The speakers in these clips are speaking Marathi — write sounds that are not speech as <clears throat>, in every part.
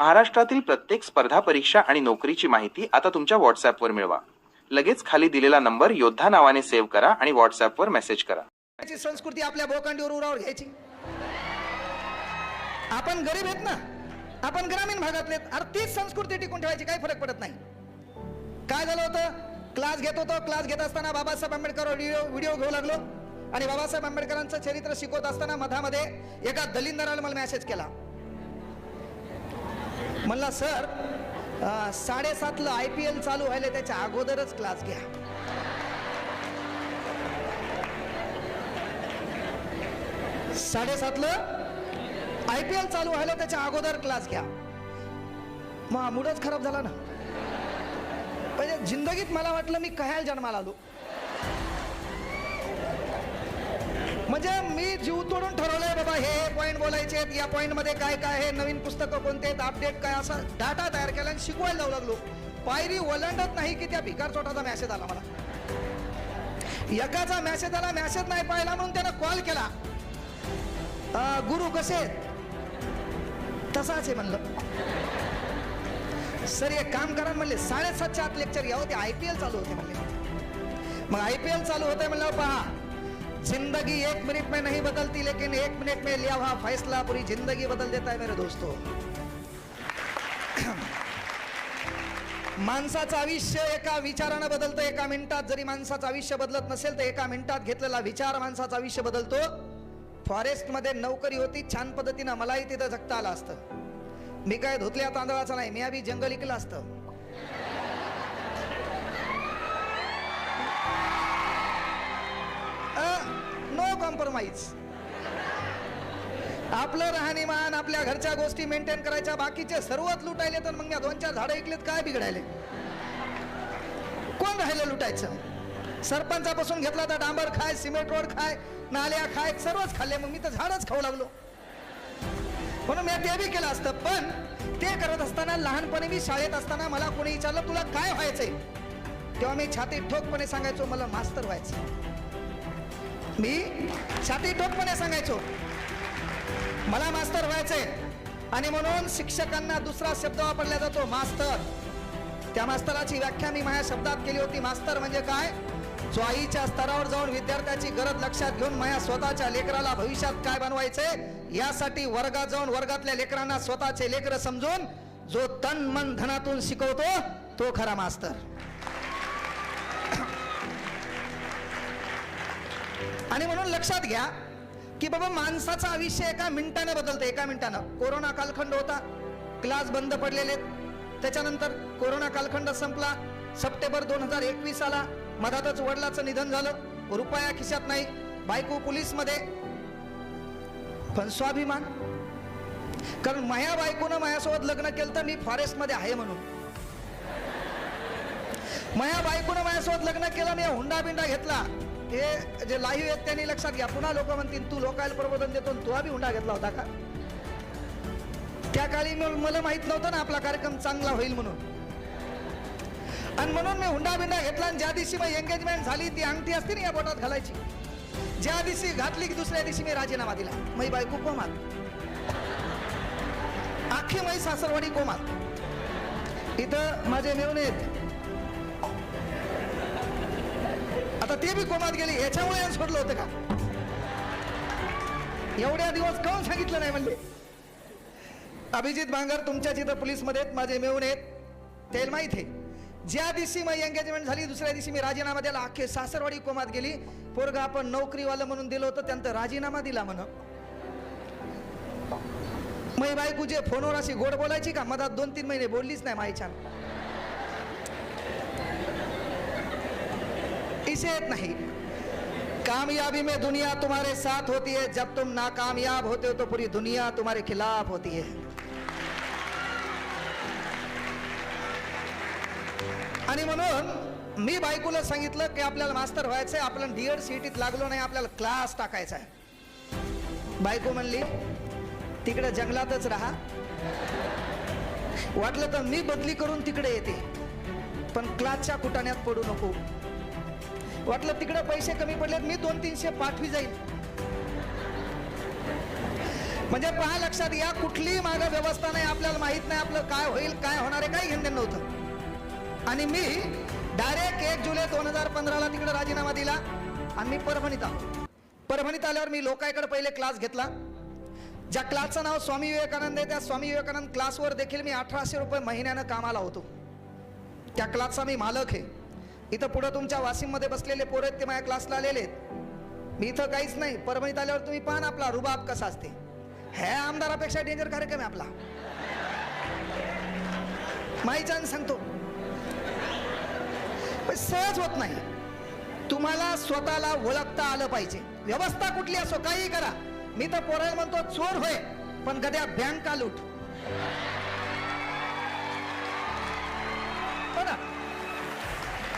महाराष्ट्रातील प्रत्येक स्पर्धा परीक्षा आणि नोकरीची माहिती आता तुमच्या व्हॉट्सअपवर मिळवा. लगेच खाली दिलेला नंबर योद्धा नावाने सेव्ह करा आणि व्हॉट्सअपवर मेसेज करा. ची संस्कृती आपल्या भोकांडीवर उरावर घ्यायची. आपण गरीब आहेत ना? आपण ग्रामीण भागातले आहेत. अरे तीच संस्कृती टिकून ठेवायची काही फरक पडत नाही. काय झालं होतं? क्लास घेत होतो. क्लास घेत असताना बाबासाहेब आंबेडकर व्हिडिओ व्हिडिओ घेऊ लागलो. आणि बाबासाहेब आंबेडकरांचं चरित्र शिकवत असताना मधामध्ये एका दलिंदराला मला मेसेज केला. म्हणला सर साडेसातलं साडेसातला आय पी एल चालू व्हायला त्याच्या अगोदरच क्लास घ्या. साडेसातलं आय पी एल चालू व्हायला त्याच्या अगोदर क्लास घ्या. मग मूडच खराब झाला ना. म्हणजे जिंदगीत मला वाटलं मी कहायला जन्माला आलो. म्हणजे मी जीव तोडून ठरवलंय बाबा हे पॉईंट बोलायचे आहेत, या पॉईंटमध्ये काय काय आहे नवीन पुस्तकं कोणते आहेत अपडेट काय असा डाटा तयार केला आणि शिकवायला जाऊ लागलो. पायरी ओलांडत नाही की त्या भिकार चोटाचा मॅसेज आला मला. एकाचा मॅसेज आला मॅसेज नाही पाहिला म्हणून त्यानं कॉल. केला गुरु कसे आहेत? तसाच आहे म्हणलं. सर एक काम करा म्हणले साडेसातच्या आत लेक्चर घ्या होते आय पी एल चालू होते म्हणले. मग आय पी एल चालू होते म्हणलं पहा. जिंदगी एक मिनट में नहीं बदलती लेकिन एक मिनट में लिया हुआ फैसला पूरी जिंदगी बदल देता है मेरे दोस्तों। माणसाचं आयुष्य एका विचारानं बदलतं एका मिनिटात जरी माणसाचं आयुष्य बदलत नसेल तर एका मिनिटात घेतलेला विचार माणसाचं आयुष्य बदलतो. फॉरेस्टमध्ये नोकरी होती छान पद्धतीनं मलाही तिथं जगता आलं असतं. मी काय धुतल्या तांदळाचा नाही मी आधी जंगल इकलं असतं. कॉम्प्रोमाइज आपलं राहणीमान आपल्या घरच्या गोष्टी मेंटेन करायच्या बाकीचे सर्वच लुटायले तर मग या दोन चार झाडं ऐकलेत काय बिघडायले? कोण राहिलं लुटायचं? सरपंचापासून घेतला तर डांबर खाय सिमेंट रोड खाय नाल्या खाय सर्वच खाल्ले मग मी तर झाडच खाऊ लागलो. म्हणून मी ते बी केलं असतं पण ते करत असताना लहानपणी मी शाळेत असताना मला कोणी विचारलं तुला काय व्हायचंय? तेव्हा मी छाती ठोकपणे सांगायचो मला मास्तर व्हायचं मी छाती ठोकपणे सांगायचो. मला मास्तर व्हायचंय. आणि म्हणून शिक्षकांना दुसरा शब्द वापरला जातो मास्तर. त्या मास्तराची व्याख्या मी माझ्या शब्दात केली होती. मास्तर म्हणजे काय? जो आईच्या स्तरावर जाऊन विद्यार्थ्याची गरज लक्षात घेऊन माझ्या स्वतःच्या लेकराला भविष्यात काय बनवायचे यासाठी वर्गात जाऊन वर्गातल्या लेकरांना स्वतःचे लेकर समजून जो तन मन धनातून शिकवतो तो खरा मास्तर. आणि म्हणून लक्षात घ्या की बाबा माणसाचं आयुष्य एका मिनिटानं बदलतं. एका मिनिटानं. कोरोना कालखंड होता. क्लास बंद पडलेले. त्याच्यानंतर कोरोना कालखंड संपला. सप्टेंबर दोन हजार एकवीस आला. मधातच वडिलाचं निधन झालं. रुपया खिशात नाही. बायको पोलीसमध्ये. पण स्वाभिमान. कारण माया बायकोनं माझ्यासोबत लग्न केलं तर मी फॉरेस्टमध्ये आहे म्हणून. माया बायकोनं माझ्यासोबत लग्न केलं मी हुंडा बिंडा घेतला. हे जे लाईव्ह आहेत त्यांनी लक्षात घ्या. पुन्हा लोक म्हणतील तू लोकायला प्रबोधन देतो तू आम्ही हुंडा घेतला होता का? त्या काळी मला माहीत नव्हतं ना आपला कार्यक्रम चांगला होईल म्हणून. आणि म्हणून मी हुंडा बिंडा घेतला आणि ज्या दिवशी मग एंगेजमेंट झाली ती अंगठी असते ना या बोटात घालायची. ज्या दिवशी घातली की दुसऱ्या दिवशी मी राजीनामा दिला. मै बायको कोमात. आखी मै सासरवाडी कोमात. इथं माझे मेवणे आहेत. आता ते बी कोमात गेले याच्यामुळे यांनी सोडलं होतं का? एवढ्या दिवस काऊन सांगितलं नाही म्हणले? अभिजित भांगर तुमच्या जिथं पोलीसमध्ये आहेत माझे मिळून आहेत ते माहीत आहे. ज्या दिवशी माझी एंगेजमेंट झाली दुसऱ्या दिवशी मी राजीनामा द्यायला अख्खे सासरवाडी कोमात गेली. पोरगा आपण नोकरीवालं म्हणून दिलं होतं त्यानंतर राजीनामा दिला म्हण. मै बायको जे फोनवर अशी गोड बोलायची का? मधात दोन तीन महिने बोललीच नाही माईच्या पैसे येत नाही. कामयाबी में दुनिया तुम्हारे साथ होती है जब तुम नाकामयाब होते हो तो पूरी दुनिया तुम्हारे खिलाफ होती है। आणि म्हणून मी बायकोला सांगितलं की आपल्याला मास्तर व्हायचंय आपल्याला डीएड सिटीत लागलो नाही आपल्याला क्लास टाकायचा आहे बायको म्हणली तिकडे जंगलातच राहा. वाटलं तर मी बदली करून तिकडे येते. पण क्लासच्या कुटाण्यात पडू नको. वाटलं तिकडे पैसे कमी पडलेत मी दोन तीनशे पाठवी जाईल म्हणजे पहा लक्षात या कुठलीही मागं व्यवस्था नाही आपल्याला माहीत नाही आपलं काय होईल काय होणार आहे काही घेणं नव्हतं. आणि मी डायरेक्ट एक जुलै दोन हजार पंधराला तिकडे राजीनामा दिला आणि मी परभणीत आलो. परभणीत आल्यावर मी लोकांकडे पहिले क्लास घेतला. ज्या क्लासचं नाव स्वामी विवेकानंद आहे त्या स्वामी विवेकानंद क्लासवर देखील मी अठराशे रुपये महिन्यानं कामाला होतो. त्या क्लासचा मी मालक आहे. इथं पुढं तुमच्या वाशिममध्ये बसलेले पोरं आहेत ते माझ्या क्लासला आलेले आहेत. मी इथं काहीच नाही परभणीत आल्यावर तुम्ही पाहा ना आपला रुबाब कसा असते. ह्या आमदारापेक्षा डेंजर कार्यक्रम आहे आपला. माहीच्या सांगतो. पण सहज होत नाही. तुम्हाला स्वतःला ओळखता आलं पाहिजे. व्यवस्था कुठली असो काही करा. मी तर पोरायला म्हणतो चोर होय पण गद्या बँका लूट?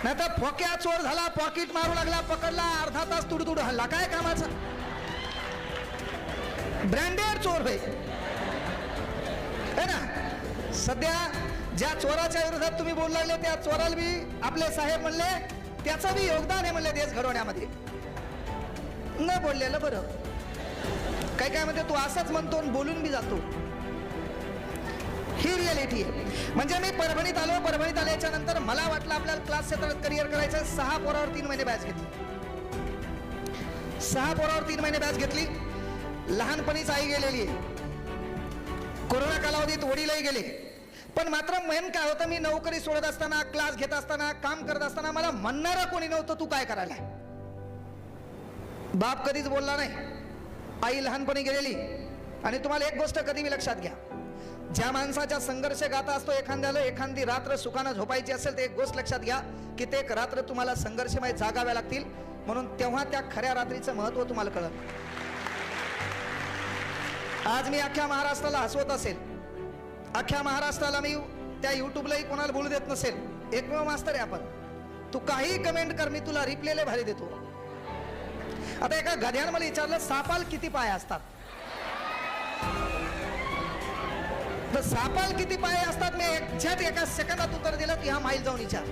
नाही तर फोक्या चोर झाला पॉकेट मारू लागला पकडला अर्धा तास तुडतुड हल्ला. काय कामाचा? ब्रँडेड चोर भाई है ना सध्या ज्या चोराच्या विरोधात तुम्ही बोलू लागले त्या चोराला बी आपले साहेब म्हणले त्याचं बी योगदान आहे म्हणले देश घडवण्यामध्ये. न बोललेलं बरं. काय काय म्हणते तू असंच म्हणतो आणि बोलून बी जातो. ही रियालिटी आहे. म्हणजे मी परभणीत आलो परभणीत आल्याच्यानंतर मला वाटलं आपल्याला क्लास क्षेत्रात करिअर करायचं सहा पोरावर तीन महिने बॅच घेतली. सहा पोरावर तीन महिने बॅच घेतली. लहानपणीच आई गेलेली आहे. कोरोना कालावधीत वडीलही गेले. पण मात्र मेन काय होतं मी नोकरी सोडत असताना क्लास घेत असताना काम करत असताना मला म्हणणारं कोणी नव्हतं तू काय करायला? बाप कधीच बोलला नाही. आई लहानपणी गेलेली. आणि तुम्हाला एक गोष्ट कधी मी लक्षात घ्या. ज्या माणसाच्या संघर्ष गाता असतो एखाद्याला एखादी रात्र सुखानं झोपायची असेल तर एक गोष्ट लक्षात घ्या की ते एक रात्र तुम्हाला संघर्षमय जागाव्या लागतील. म्हणून तेव्हा त्या खऱ्या रात्रीचं महत्त्व तुम्हाला कळत आज मी अख्ख्या महाराष्ट्राला हसवत असेल. अख्ख्या महाराष्ट्राला मी त्या युट्यूबलाही कोणाला बोलू देत नसेल. एकमेव मास्तर आहे आपण. तू काही कमेंट कर मी तुला रिप्लेले भारी देतो. आता एका गध्यानं मला विचारलं सापाल किती पाय असतात? तर सापाल किती पाय असतात मी एक्झॅक्ट एका सेकंदात उत्तर दिलं ह्या हा माईल जाऊन विचार.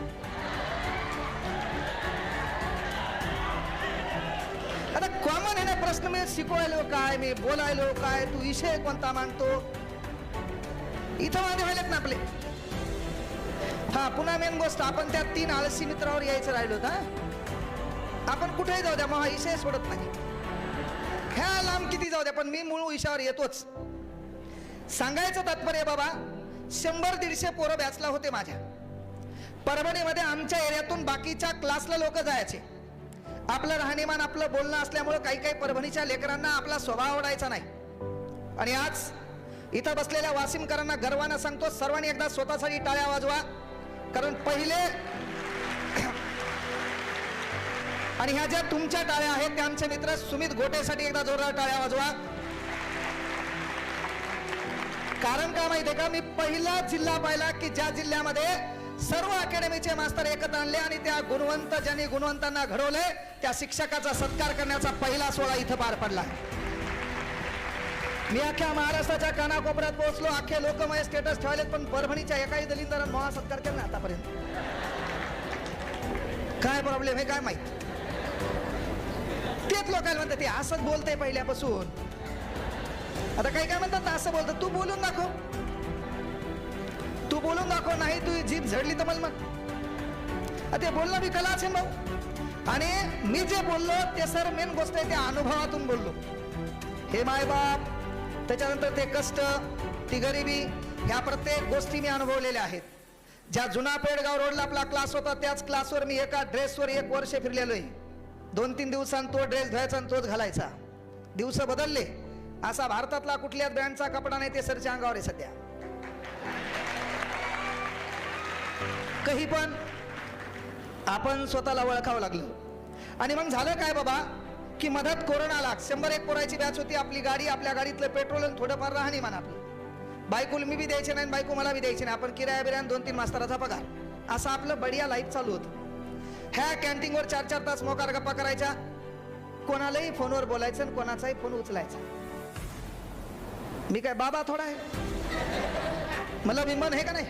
आता कॉमन आहे ना प्रश्न मी शिकवायलो काय मी बोलायलो काय तू विषय कोणता मांडतो? इथं वादे व्हायलेत ना आपले. हा पुन्हा मेन गोष्ट आपण त्या तीन आळशी मित्रावर यायचं राहिलो हा? आपण कुठेही जाऊ द्या मग हा विषय सोडत नाही. ह्या लांब किती जाऊ द्या पण मी मूळ विषयावर येतोच. सांगायचं तात्पर्य बाबा शंभर दीडशे पोरं बॅचला होते माझ्या. परभणीमध्ये आमच्या एरियातून बाकीच्या क्लासला लोक जायचे. आपलं राहणीमान आपलं बोलणं असल्यामुळं काही काही परभणीच्या लेकरांना आपला स्वभाव आवडायचा नाही. आणि आज इथं बसलेल्या वासिमकरांना गर्वानं सांगतो सर्वांनी एकदा स्वतःसाठी टाळ्या वाजवा. कारण पहिले <clears throat> आणि ह्या ज्या तुमच्या टाळ्या आहेत त्या आमचे मित्र सुमित गोटेसाठी एकदा जोरदार टाळ्या वाजवा. कारण का माहितीये का? मी पहिला जिल्हा पाहिला की ज्या जिल्ह्यामध्ये सर्व अकॅडमीचे मास्तर एकत्र आणले आणि त्या गुणवंत ज्यांनी गुणवंतांना घडवले त्या शिक्षकाचा सत्कार करण्याचा पहिला सोहळा इथं पार पडला. मी अख्ख्या महाराष्ट्राच्या कानाकोपऱ्यात पोहोचलो. अख्खे लोक माझे स्टेटस ठेवलेत पण परभणीच्या एकाही दलिंदरानं मला सत्कार केला आतापर्यंत. काय प्रॉब्लेम आहे काय माहीत? तेच लोकांना म्हणतात ते असंच बोलतंय पहिल्यापासून. आता काही काय म्हणतात असं बोलतात. तू बोलून दाखव. तू बोलून दाखव नाही तू जीभ झडली तर मला मग ते बोलणं मी कला असेल भाऊ. आणि मी जे बोललो ते सर मेन गोष्ट आहे त्या अनुभवातून बोललो. हे मायबाप त्याच्यानंतर ते कष्ट ती गरिबी ह्या प्रत्येक गोष्टी मी अनुभवलेल्या आहेत. ज्या जुना पेडगाव रोडला आपला क्लास होता त्याच क्लासवर मी एका ड्रेसवर एक वर्ष फिरलेलो आहे दोन तीन दिवसांत तो ड्रेस धुवायचा आणि तोच घालायचा. दिवस बदलले. असा भारतातला कुठल्याच ब्रँडचा कपडा नाही ते सरच्या अंगावर आहे सध्या. काही पण आपण स्वतःला ओळखावं लागलं. आणि मग झालं काय बाबा? की मधात कोरोना आला शंभर एक पोरायची बॅच होती आपली गाडी आपल्या गाडीतलं पेट्रोल आणि थोडंफार राहणी म्हणा आपलं. बायकोला मी बी द्यायचे नाही बायको मला बी द्यायची नाही. आपण किराया बिराया दोन तीन मास्तराचा पगार. असं आपलं बढिया लाईफ चालू होतं. ह्या कॅन्टीनवर चार चार तास मोकार गप्पा करायच्या. कोणालाही फोनवर बोलायचं आणि कोणाचाही फोन उचलायचा. मी काय बाबा थोडा आहे? मला विमान आहे का नाही?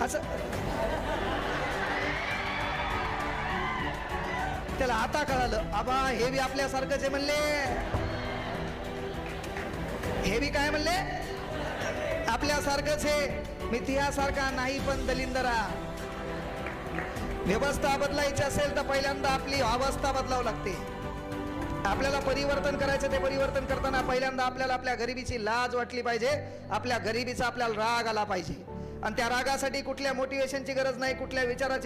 असं. त्याला आता कळालं आबा हे बी आपल्यासारखंच आहे म्हणले. हे बी काय म्हणले? आपल्यासारखंच हे. मिथियासारखा नाही पण दलिंदरा. व्यवस्था बदलायची असेल तर पहिल्यांदा आपली अवस्था बदलावं लागते. आपल्याला परिवर्तन करायचं ते परिवर्तन करताना पहिल्यांदा आपल्याला आपल्या गरिबीची लाज वाटली पाहिजे. आपल्या गरिबीचा आपल्याला राग आला पाहिजे. आणि त्या रागासाठी कुठल्या मोटिवेशनची गरज नाही कुठल्या विचाराची